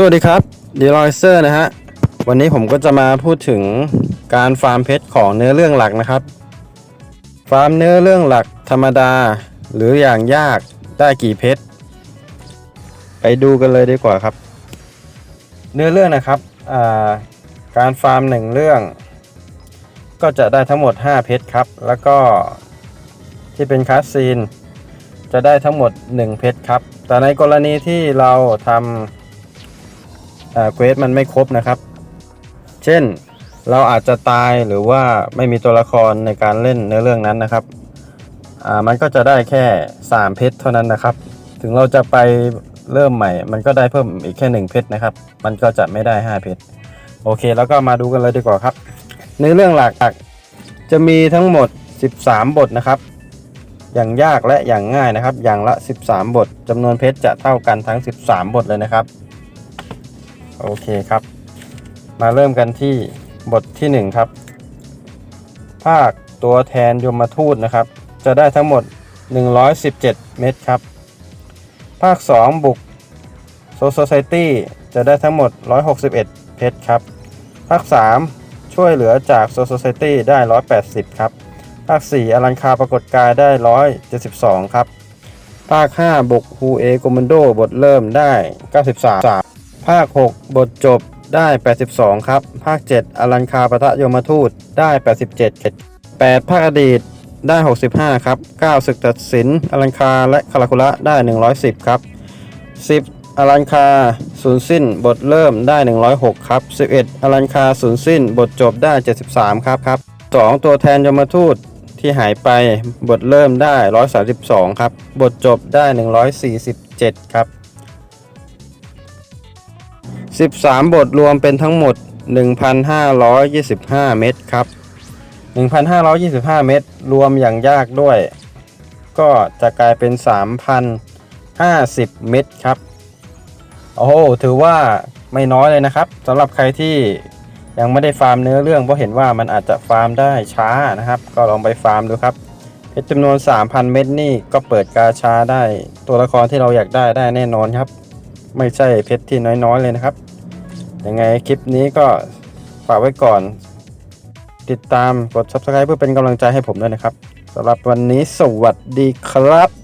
สวัสดีครับดีลอยเซอร์นะฮะ วันนี้ผมก็จะมาพูดถึงการฟาร์มเพชรของเนื้อเรื่องหลักนะครับ ฟาร์มเนื้อเรื่องหลักธรรมดา หรืออย่างยากได้กี่เพชร ไปดูกันเลยดีกว่าครับ เนื้อเรื่องนะครับาการฟาร์มหนึ่งเรื่อง ก็จะได้ทั้งหมด 5 เพชรครับ แล้วก็ที่เป็นคัสซีน จะได้ทั้งหมด 1 เพชรครับ แต่ในกรณีที่เราทำ เควสมันไม่ครบนะครับ เช่นเราอาจจะตายหรือว่าไม่มีตัวละครในการเล่นเนื้อเรื่องนั้นนะครับอ่ามันก็จะได้แค่ 3 เพชรเท่านั้นนะครับ ถึงเราจะไปเริ่มใหม่ มันก็ได้เพิ่มอีกแค่ 1 เพชรนะครับ มันก็จะไม่ได้ 5 เพชรโอเค แล้วก็มาดูกันเลยดีกว่าครับเนื้อเรื่องหลักจะมีทั้งหมด 13 บทนะครับ อย่างยากและอย่างง่ายนะครับ อย่างละ 13 บทจำนวนเพชรจะเท่ากันทั้ง 13 บทเลยนะครับ โอเคครับ มาเริ่มกันที่บทที่ 1 ครับ ภาคตัวแทนยมทูตนะครับ จะได้ทั้งหมด 117 เม็ดครับ ภาค 2 บุกโซโซไซตี้จะได้ทั้งหมด 161 เพชรครับ ภาค 3 ช่วยเหลือจากโซโซไซตี้ได้ 180 ครับ ภาค 4 อลังคาปรากฏกายได้ 172 ครับ ภาค 5 บุกฮูเอโกมันโดบทเริ่มได้ 93 ภาค 6 บทจบได้ 82 ครับ ภาค 7 อลังคาปะทะโยมทูตได้ 87 8 ภาคอดีตได้ 65 ครับ 9 ศึกตัดสิน อลังคาและคาราคุระได้ 110 ครับ 10 อลังคาศูนย์สิ้น บทเริ่มได้ 106 ครับ 11 อลังคาศูนย์สิ้น บทจบได้ 73 ครับครับ 2 ตัวแทนยมทูตที่หายไป บทเริ่มได้ 132 ครับ บทจบได้ 147 ครับ 13 บทรวมเป็นทั้งหมด 1,525 เม็ดครับ 1,525 เม็ดรวมอย่างยากด้วย ก็จะกลายเป็น 3,050 เม็ดครับ โอ้โห ถือว่าไม่น้อยเลยนะครับสำหรับใครที่ยังไม่ได้ฟาร์มเนื้อเรื่องเพราะเห็นว่ามันอาจจะฟาร์มได้ช้านะครับ ก็ลองไปฟาร์มดูครับเพชรจำนวน 3,000 เม็ดนี่ก็เปิดกาชาได้ตัวละครที่เราอยากได้ได้แน่นอนครับ ไม่ใช่เพชรที่น้อยๆเลยนะครับ ยังไงคลิปนี้ก็ฝากไว้ก่อน ติดตามกด subscribe เพื่อเป็นกำลังใจให้ผมด้วยนะครับสำหรับวันนี้สวัสดีครับ